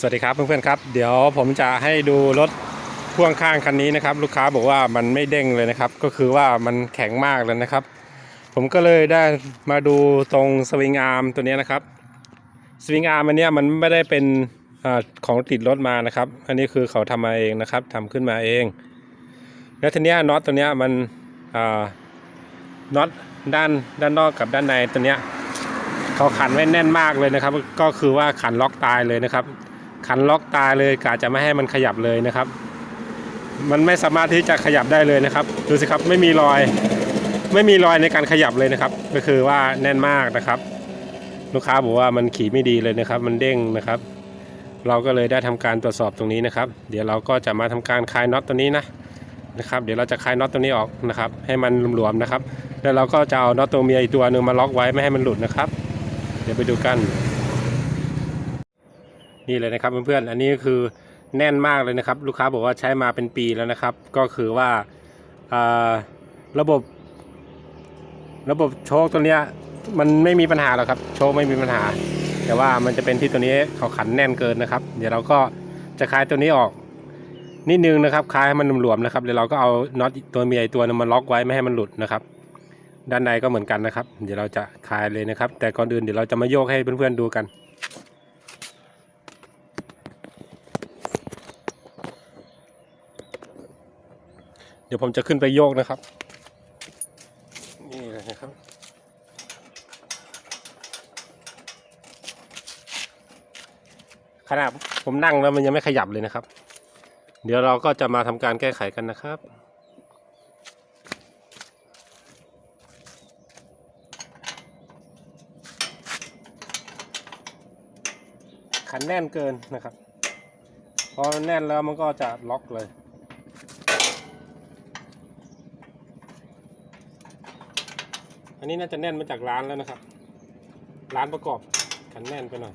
สวัสดีครับเพื่อนๆครับ เดี๋ยวผมจะให้ดูรถพ่วงข้างคันนี้นะครับ ลูกค้าบอกว่ามันไม่เด้งเลยนะครับ ก็คือว่ามันแข็งมากเลยนะครับ ผมก็เลยได้มาดูตรงสวิงอาร์มตัวนี้นะครับสวิงอาร์มอันเนี้ยมันไม่ได้เป็นอของติดรถมานะครับ อันนี้คือเขาทำมาเองนะครับทำขึ้นมาเอง แล้วทีนี้น็อตตัวนี้มันน็อตด้านด้านนอกกับด้านในตัวนี้เขาขันไว้แน่นมากเลยนะครับ ก็คือว่าขันล็อกตายเลยนะครับ ขันล็อกตายเลยกะจะไม่ให้มันขยับเลยนะครับ มันไม่สามารถที่จะขยับได้เลยนะครับดูสิครับไม่มีรอยไม่มีรอยในการขยับเลยนะครับ ก็คือว่าแน่นมากนะครับ ลูกค้าบอกว่ามันขี่ไม่ดีเลยนะครับ มันเด้งนะครับ เราก็เลยได้ทำการตรวจสอบตรงนี้นะครับ เดี๋ยวเราก็จะมาทำการคลายน็อตตัวนี้นะนะครับ เดี๋ยวเราจะคลายน็อตตัวนี้ออกนะครับ ให้มันหลวมๆนะครับ แล้วเราก็จะเอาน็อตตัวเมียอีกตัวหนึ่งมาล็อกไว้ไม่ให้มันหลุดนะครับ เดี๋ยวไปดูกัน นี่เลยนะครับเพื่อนๆอันนี้ก็คือแน่นมากเลยนะครับ ลูกค้าบอกว่าใช้มาเป็นปีแล้วนะครับ ก็คือว่าระบบ ระบบโชคตัวเนี้ยมันไม่มีปัญหาหรอกครับโชคไม่มีปัญหา แต่ว่ามันจะเป็นที่ตัวนี้เขาขันแน่นเกินนะครับ เดี๋ยวเราก็จะคลายตัวนี้ออกนิดนึงนะครับคลายให้มันหลวมๆนะครับเดี๋ยวเราก็เอาน็อตตัวเมียอีกตัวนึงมาล็อกไว้ไม่ให้มันหลุดนะครับ ด้านในก็เหมือนกันนะครับ เดี๋ยวเราจะคลายเลยนะครับ แต่ก่อนอื่นเดี๋ยวเราจะมาโยกให้เพื่อนๆดูกัน เดี๋ยวผมจะขึ้นไปโยกนะครับ นี่เลยนะครับ ขนาดผมนั่งแล้วมันยังไม่ขยับเลยนะครับ เดี๋ยวเราก็จะมาทำการแก้ไขกันนะครับขันแน่นเกินนะครับ พอแน่นแล้วมันก็จะล็อกเลย อันนี้น่าจะแน่นมาจากร้านแล้วนะครับ ร้านประกอบขันแน่นไปหน่อย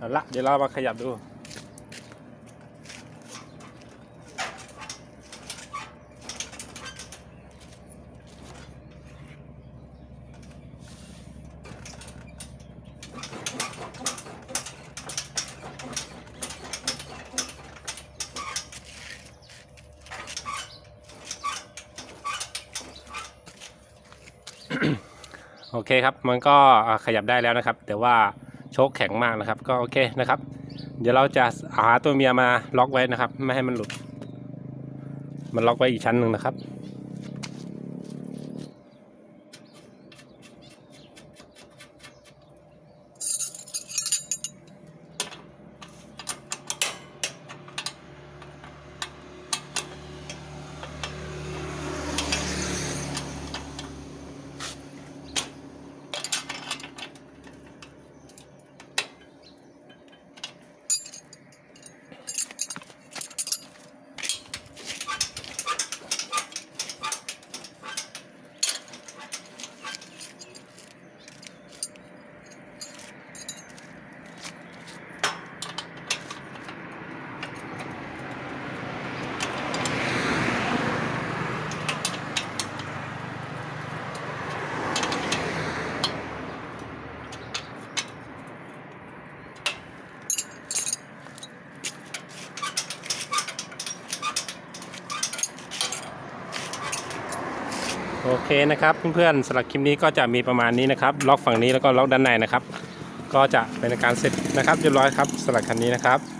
เอาละเดี๋ยวเรามาขยับดูโอเคครับ มันก็ขยับได้แล้วนะครับ แต่ว่า โชคแข็งมากนะครับ ก็โอเคนะครับ เดี๋ยวเราจะหาตัวเมียมาล็อกไว้นะครับ ไม่ให้มันหลุด มันล็อกไว้อีกชั้นหนึ่งนะครับ โอเคนะครับเพื่อนๆสำหรับคลิปนี้ก็จะมีประมาณนี้นะครับ ล็อกฝั่งนี้แล้วก็ล็อกด้านในนะครับ ก็จะเป็นการเสร็จนะครับเรียบร้อยครับสำหรับคันนี้นะครับ